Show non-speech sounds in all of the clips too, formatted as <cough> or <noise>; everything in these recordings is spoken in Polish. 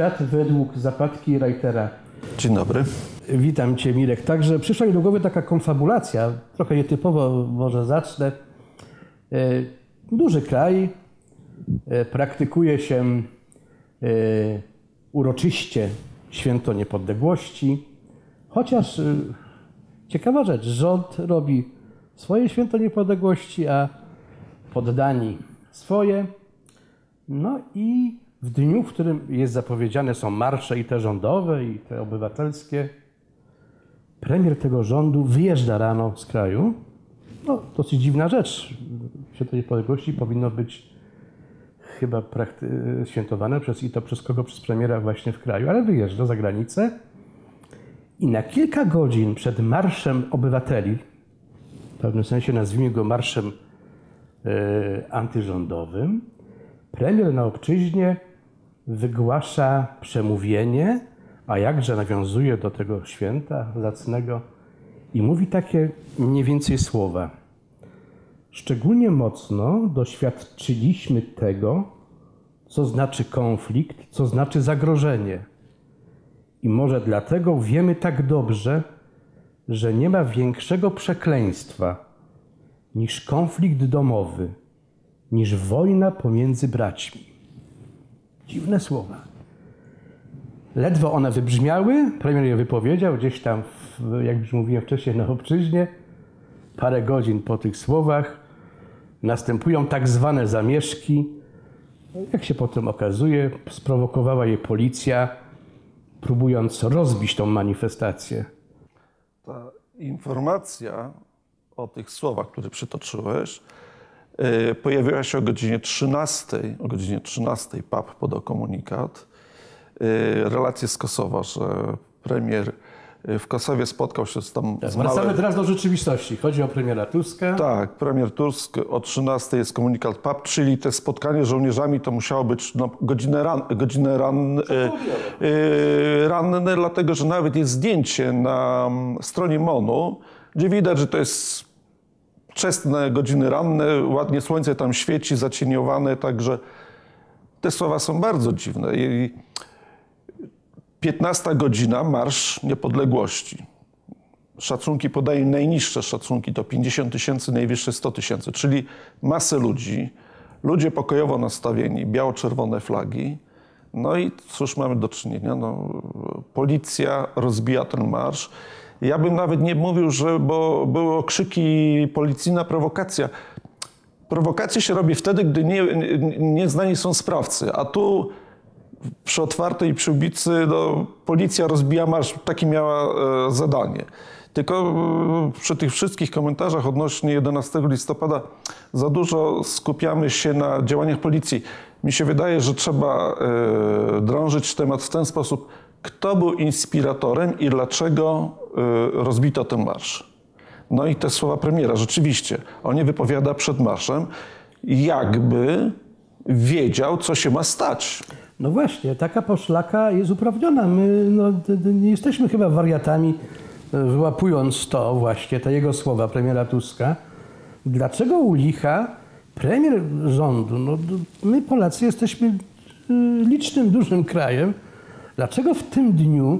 Świat według zapadki Reitera. Dzień dobry. Witam Cię, Mirek. Także przyszła mi do głowy taka konfabulacja, trochę nietypowo może zacznę. E, Duży kraj, e, praktykuje się e, uroczyście święto niepodległości, chociaż ciekawa rzecz, rząd robi swoje święto niepodległości, a poddani swoje. No i w dniu, w którym jest zapowiedziane są marsze i te rządowe, i te obywatelskie, premier tego rządu wyjeżdża rano z kraju. No, dosyć dziwna rzecz. Święto Niepodległości powinno być chyba prakty- świętowane przez i to przez kogo? Przez premiera właśnie w kraju, ale wyjeżdża za granicę i na kilka godzin przed marszem obywateli, w pewnym sensie nazwijmy go marszem e, antyrządowym, premier na obczyźnie wygłasza przemówienie, a jakże nawiązuje do tego święta zacnego i mówi takie mniej więcej słowa. Szczególnie mocno doświadczyliśmy tego, co znaczy konflikt, co znaczy zagrożenie. I może dlatego wiemy tak dobrze, że nie ma większego przekleństwa niż konflikt domowy, niż wojna pomiędzy braćmi. Dziwne słowa. Ledwo one wybrzmiały, premier je wypowiedział gdzieś tam, w, jak już mówiłem wcześniej, na obczyźnie. Parę godzin po tych słowach następują tak zwane zamieszki. Jak się potem okazuje, sprowokowała je policja, próbując rozbić tą manifestację. Ta informacja o tych słowach, które przytoczyłeś, pojawiła się o godzinie 13. O godzinie 13 PAP podał komunikat. Yy, relacje z Kosowa, że premier yy, w Kosowie spotkał się z tam z Wracamy małym... teraz do rzeczywistości. Chodzi o premiera Tuska. Tak, premier Tusk o 13 jest komunikat PAP, czyli te spotkanie z żołnierzami to musiało być no, godzinę, ran, godzinę ran, e, e, ranne, dlatego że nawet jest zdjęcie na mm, stronie MONU, gdzie widać, że to jest wczesne godziny ranne, ładnie słońce tam świeci, zacieniowane, także te słowa są bardzo dziwne. I 15 godzina, Marsz Niepodległości. Szacunki podają najniższe szacunki to 50 tysięcy, najwyższe 100 tysięcy, czyli masę ludzi, ludzie pokojowo nastawieni, biało-czerwone flagi. No i cóż mamy do czynienia? No, policja rozbija ten marsz. Ja bym nawet nie mówił, że bo były okrzyki policyjna prowokacja. Prowokacje się robi wtedy, gdy nie, nieznani są sprawcy, a tu przy otwartej przyłbicy no, policja rozbija marsz, takie miała e, zadanie. Tylko e, przy tych wszystkich komentarzach odnośnie 11 listopada za dużo skupiamy się na działaniach policji. Mi się wydaje, że trzeba e, drążyć temat w ten sposób, kto był inspiratorem i dlaczego e, rozbito ten marsz. No i te słowa premiera, rzeczywiście, on je wypowiada przed marszem, jakby wiedział, co się ma stać. No właśnie, taka poszlaka jest uprawniona. My no, nie jesteśmy chyba wariatami, e, wyłapując to właśnie, te jego słowa premiera Tuska. Dlaczego u licha premier rządu, no, my Polacy jesteśmy y, licznym, dużym krajem, dlaczego w tym dniu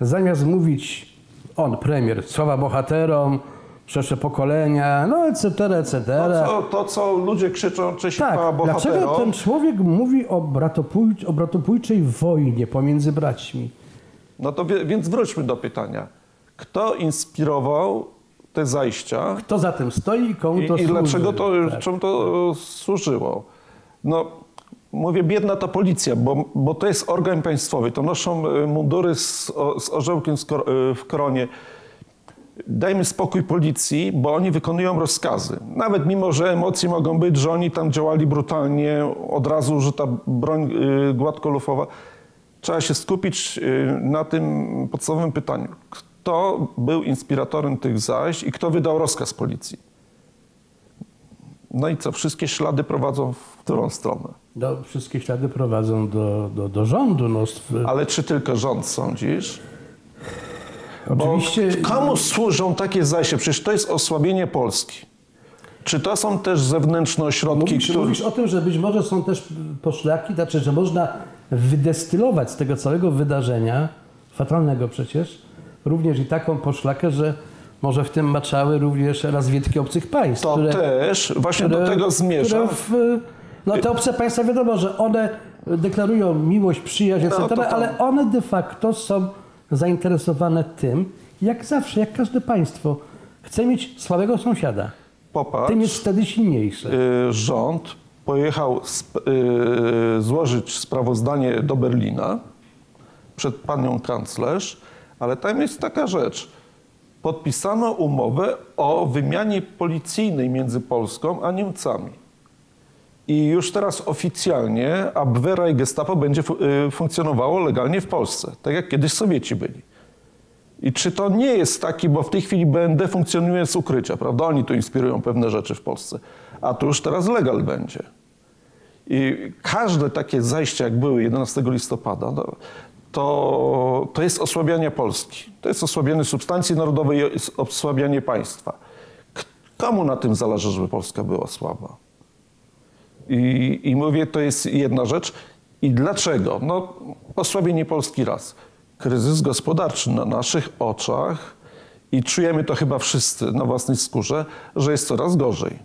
zamiast mówić on, premier, słowa bohaterom, przeszłe pokolenia, no etc., etc., To, co, to, co ludzie krzyczą, czy się tak, chwała dlaczego bohaterom, ten człowiek mówi o, bratopój, o bratobójczej wojnie pomiędzy braćmi? no to wie, więc wróćmy do pytania. Kto inspirował te zajścia Kto za tym stoi i komu i, to i służy? dlaczego to, Tak. czemu to e, służyło? No, mówię, biedna ta policja, bo, bo to jest organ państwowy. To noszą e, mundury z, z orzełkiem e, w koronie. Dajmy spokój policji, bo oni wykonują rozkazy. Nawet mimo, że emocje mogą być, że oni tam działali brutalnie, od razu użyta broń y, gładkolufowa. Trzeba się skupić y, na tym podstawowym pytaniu. Kto był inspiratorem tych zajść i kto wydał rozkaz policji? No i co? Wszystkie ślady prowadzą w którą stronę? No, wszystkie ślady prowadzą do, do, do rządu. No, Ale czy tylko rząd sądzisz? oczywiście Bo komu służą takie zajście? Przecież to jest osłabienie Polski. Czy to są też zewnętrzne ośrodki, mówisz, które... mówisz o tym, że być może są też poszlaki, znaczy, że można wydestylować z tego całego wydarzenia, fatalnego przecież, również i taką poszlakę, że może w tym maczały również razwiedki obcych państw. To też, właśnie do tego zmierzam. W, no te obce państwa wiadomo, że one deklarują miłość, przyjaźń, etc., No, to tam- ale one de facto są zainteresowane tym, jak zawsze, jak każde państwo, chce mieć słabego sąsiada. Popatrz. Tym jest wtedy silniejszy. y, rząd pojechał sp- y, złożyć sprawozdanie do Berlina przed panią kanclerz, ale tam jest taka rzecz. Podpisano umowę o wymianie policyjnej między Polską a Niemcami. I już teraz oficjalnie Abwehra i Gestapo będzie y, funkcjonowało legalnie w Polsce, tak jak kiedyś Sowieci byli. I czy to nie jest taki, bo w tej chwili BND funkcjonuje z ukrycia, prawda? Oni tu inspirują pewne rzeczy w Polsce, a tu już teraz legal będzie. I każde takie zajście, jak były 11 listopada, no, to, to jest osłabianie Polski. To jest osłabianie substancji narodowej i os- osłabianie państwa. Komu na tym zależy, żeby Polska była słaba? I, I mówię, to jest jedna rzecz. I dlaczego? No, osłabienie Polski raz. Kryzys gospodarczy na naszych oczach i czujemy to chyba wszyscy na własnej skórze, że jest coraz gorzej.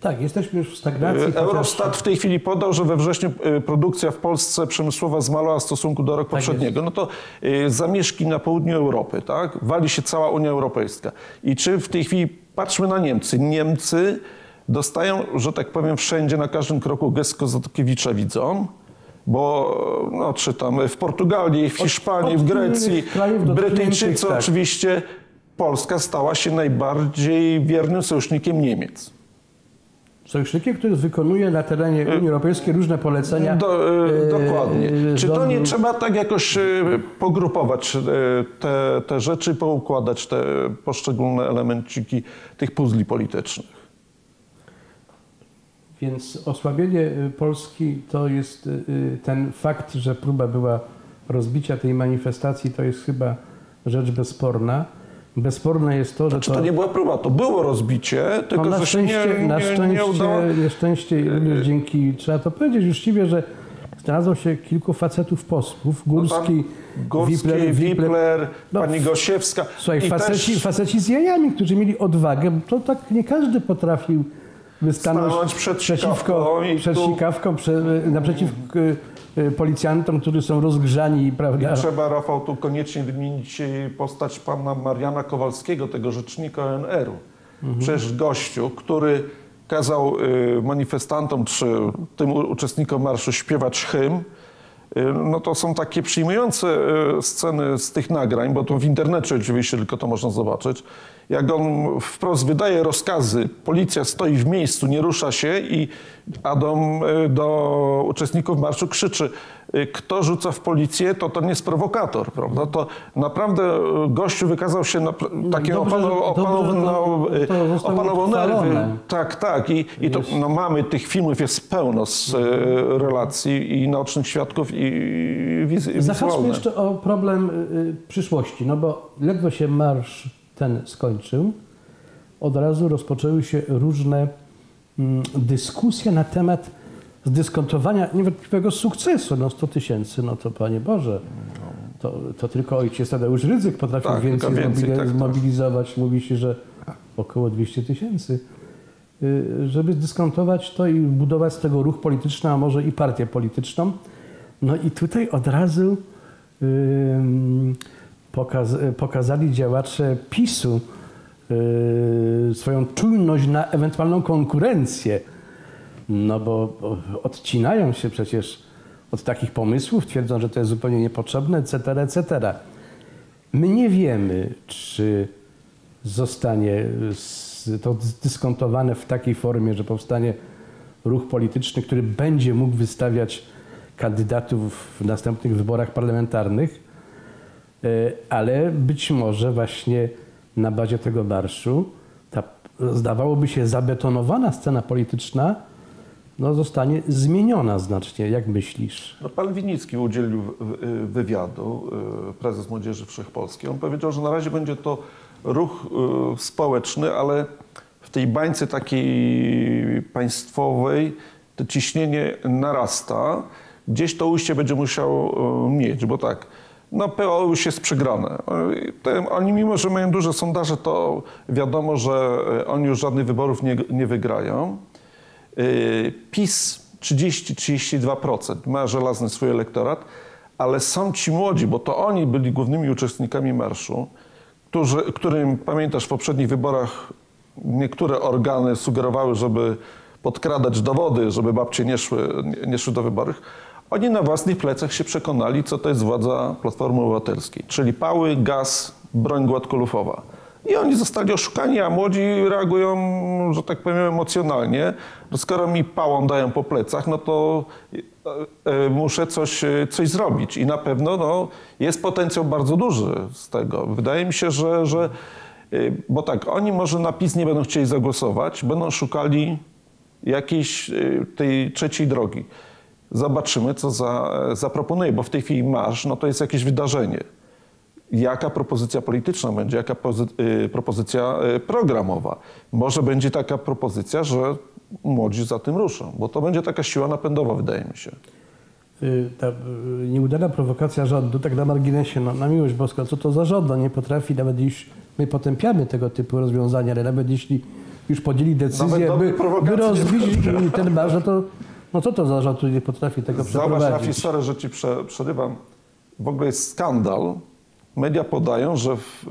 Tak, jesteśmy już w stagnacji. chociaż- Eurostat w tej chwili podał, że we wrześniu y, produkcja w Polsce przemysłowa zmalała w stosunku do roku Tak poprzedniego. No to y, zamieszki na południu Europy, tak? Wali się cała Unia Europejska. I czy w tej chwili, patrzmy na Niemcy. Niemcy dostają, że tak powiem, wszędzie, na każdym kroku gest Kozatkiewicza widzą. Bo no, czytam w Portugalii, w Hiszpanii, od w Grecji, Brytyjczycy tak. oczywiście, Polska stała się najbardziej wiernym sojusznikiem Niemiec. Sojusznikiem, który wykonuje na terenie Unii Europejskiej różne polecenia. Do, e, e, dokładnie. Czy to nie trzeba tak jakoś e, pogrupować e, te, te rzeczy, poukładać te poszczególne elemenciki tych puzli politycznych? Więc osłabienie Polski to jest ten fakt, że próba była rozbicia tej manifestacji, to jest chyba rzecz bezsporna. Bezsporne jest to, że Czy to nie była próba? To było rozbicie, tylko no, na się nie, szczęście, nie, na nie szczęście, udało. nieszczęście również dzięki, trzeba to powiedzieć uczciwie, że znalazło się kilku facetów posłów, Górski, Górski, Wipler, Wipler, No, pani Gosiewska. Słuchaj, faceci, też faceci z jajami, którzy mieli odwagę, bo to tak nie każdy potrafił Stanąć przed przeciwko, sikawką przed tu- naprzeciw policjantom, którzy są rozgrzani, prawda? Trzeba, Rafał, tu koniecznie wymienić e, postać pana Mariana Kowalskiego, tego rzecznika ONR-u. Przecież gościu, który kazał e, manifestantom czy tym uczestnikom marszu śpiewać hymn, no to są takie przyjmujące sceny z tych nagrań, bo to w internecie oczywiście tylko to można zobaczyć. Jak on wprost wydaje rozkazy, policja stoi w miejscu, nie rusza się i Adam e, do uczestników marszu krzyczy, e, kto rzuca w policję, to to nie jest prowokator, prawda? To naprawdę e, gościu wykazał się na, takim opanował, nerwy. Tak, tak. I, i to, no, mamy tych filmów, jest pełno z relacji i naocznych świadków i wiz, Zahaczmy wizualne. jeszcze o problem y, y, przyszłości, no bo ledwo się marsz ten skończył, od razu rozpoczęły się różne mm, dyskusje na temat zdyskontowania niewątpliwego sukcesu. No 100 tysięcy, no to Panie Boże, to, to tylko ojciec Tadeusz Rydzyk potrafił Tak, więcej, więcej, tak, tak. zmobilizować. Mówi się, że około 200 tysięcy. Y, Żeby zdyskontować to i budować z tego ruch polityczny, a może i partię polityczną. No i tutaj od razu pokaz, pokazali działacze PiSu y, swoją czujność na ewentualną konkurencję. No bo odcinają się przecież od takich pomysłów, twierdzą, że to jest zupełnie niepotrzebne, etc., etc. My nie wiemy, czy zostanie to zdyskontowane w takiej formie, że powstanie ruch polityczny, który będzie mógł wystawiać kandydatów w następnych wyborach parlamentarnych, ale być może właśnie na bazie tego marszu ta, zdawałoby się, zabetonowana scena polityczna no, zostanie zmieniona znacznie. Jak myślisz? No, pan Winicki udzielił wywiadu, y, prezes Młodzieży Wszechpolskiej. On powiedział, że na razie będzie to ruch y, społeczny, ale w tej bańce takiej państwowej to ciśnienie narasta, gdzieś to ujście będzie musiał e, mieć, bo tak, no PO już jest przegrane. Te, oni mimo, że mają duże sondaże, to wiadomo, że e, oni już żadnych wyborów nie, nie wygrają. PiS 30-32% ma żelazny swój elektorat, ale są ci młodzi, bo to oni byli głównymi uczestnikami marszu, którzy, którym, pamiętasz, w poprzednich wyborach niektóre organy sugerowały, żeby podkradać dowody, żeby babcie nie szły, nie szły do wyborów. Oni na własnych plecach się przekonali, co to jest władza Platformy Obywatelskiej, czyli pały, gaz, broń gładkolufowa. I oni zostali oszukani, a młodzi reagują, że tak powiem, emocjonalnie. No skoro mi pałą dają po plecach, no to e, e, muszę coś, e, coś zrobić. I na pewno no, jest potencjał bardzo duży z tego. Wydaje mi się, że, że bo tak, oni może na PiS nie będą chcieli zagłosować, będą szukali jakiejś tej trzeciej drogi. Zobaczymy, co za, zaproponuje, bo w tej chwili marsz, no to jest jakieś wydarzenie jaka propozycja polityczna będzie, jaka y, propozycja y, programowa. Może będzie taka propozycja, że młodzi za tym ruszą, bo to będzie taka siła napędowa, wydaje mi się. Y, ta nieudana prowokacja rządu, tak na marginesie, no, na miłość boską, co to za rząd? No, nie potrafi, nawet jeśli my potępiamy tego typu rozwiązania, ale nawet jeśli już podjęli decyzję, by, by rozbić ten marsz, no to no co to za rząd, który nie potrafi tego przeprowadzić? Zobacz, Rafi, sorry, że ci przerywam. W ogóle jest skandal, media podają, że w,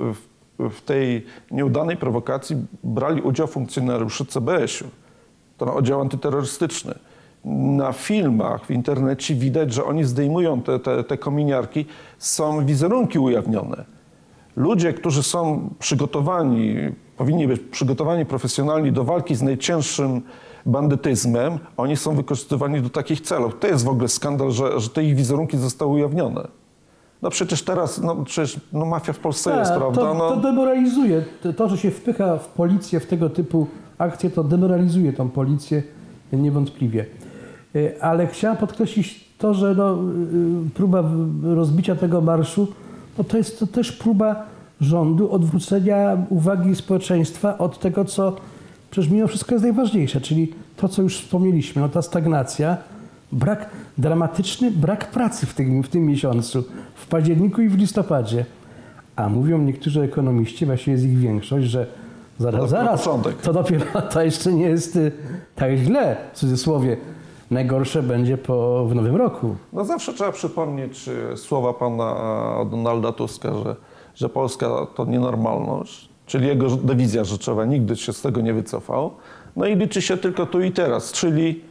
w, w tej nieudanej prowokacji brali udział funkcjonariusze CBS-u. To oddział antyterrorystyczny. Na filmach w internecie widać, że oni zdejmują te, te, te kominiarki, są wizerunki ujawnione. Ludzie, którzy są przygotowani, powinni być przygotowani profesjonalnie do walki z najcięższym bandytyzmem, oni są wykorzystywani do takich celów. To jest w ogóle skandal, że, że te ich wizerunki zostały ujawnione. No przecież teraz, no przecież no mafia w Polsce jest, tak, prawda? To, no. to demoralizuje. To, że się wpycha w policję w tego typu akcje, to demoralizuje tą policję niewątpliwie. E, ale chciałem podkreślić to, że no, e, próba rozbicia tego marszu, no to jest to też próba rządu odwrócenia uwagi społeczeństwa od tego, co przecież mimo wszystko jest najważniejsze, czyli to, co już wspomnieliśmy, no ta stagnacja, brak, dramatyczny brak pracy w tym, w tym miesiącu, w październiku i w listopadzie. A mówią niektórzy ekonomiści, właściwie jest ich większość, że zaraz, zaraz, to dopiero <laughs> to jeszcze nie jest y, tak źle, w cudzysłowie. Najgorsze będzie po, w nowym roku. No zawsze trzeba przypomnieć y, słowa pana Donalda Tuska, że, że Polska to nienormalność, czyli jego dewizja rzeczowa nigdy się z tego nie wycofał. No i liczy się tylko tu i teraz, czyli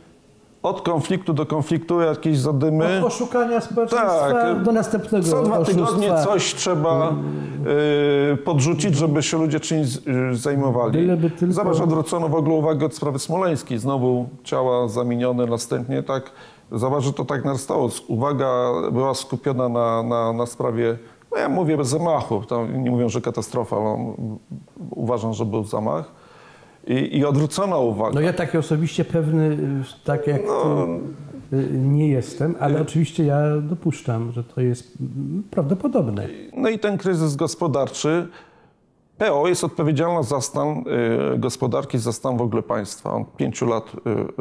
od konfliktu do konfliktu, jakieś zadymy. Od oszukania społeczeństwa tak. do następnego Co dwa oszustwa. tygodnie coś trzeba y, podrzucić, żeby się ludzie czymś y, zajmowali. Tylko... Zobacz, odwrócono w ogóle uwagę od sprawy smoleńskiej. Znowu ciała zamienione, następnie tak. Zobacz, że to tak nastało. Uwaga była skupiona na, na, na sprawie, no ja mówię bez zamachu, tam nie mówią, że katastrofa, ale uważam, że był zamach i, i odwrócona uwaga. No ja taki osobiście pewny, y, tak jak no, y, nie jestem, ale no. oczywiście ja dopuszczam, że to jest prawdopodobne. No i ten kryzys gospodarczy, PO jest odpowiedzialna za stan y, gospodarki, za stan w ogóle państwa. On pięciu lat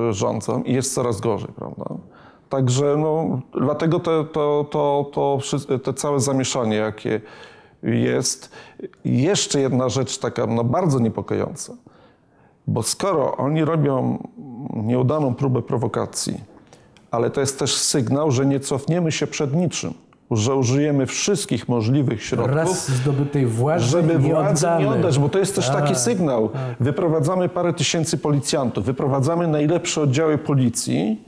y, rządzą i jest coraz gorzej, prawda? Także no, dlatego te, to, to, to, te całe zamieszanie, jakie jest. Jeszcze jedna rzecz taka no, bardzo niepokojąca. Bo skoro oni robią nieudaną próbę prowokacji, ale to jest też sygnał, że nie cofniemy się przed niczym, że użyjemy wszystkich możliwych środków, Raz zdobytej władzy żeby władzy nie oddać, bo to jest też taki tak, sygnał. Tak. Wyprowadzamy parę tysięcy policjantów, wyprowadzamy najlepsze oddziały policji.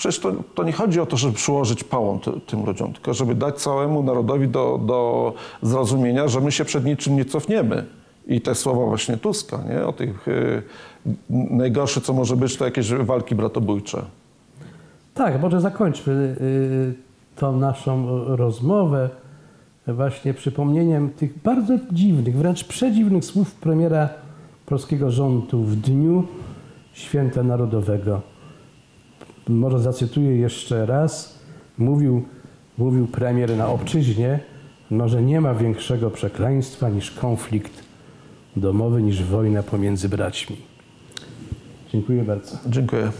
Przecież to, to nie chodzi o to, żeby przyłożyć pałą tym ludziom, tylko żeby dać całemu narodowi do, do zrozumienia, że my się przed niczym nie cofniemy. I te słowa właśnie Tuska, nie? o tych y, najgorsze, co może być, to jakieś walki bratobójcze. Tak, może zakończmy y, tą naszą rozmowę właśnie przypomnieniem tych bardzo dziwnych, wręcz przedziwnych słów premiera polskiego rządu w dniu Święta Narodowego. Może zacytuję jeszcze raz. Mówił, mówił premier na obczyźnie, może nie ma większego przekleństwa niż konflikt domowy niż wojna pomiędzy braćmi. Dziękuję bardzo. Dziękuję.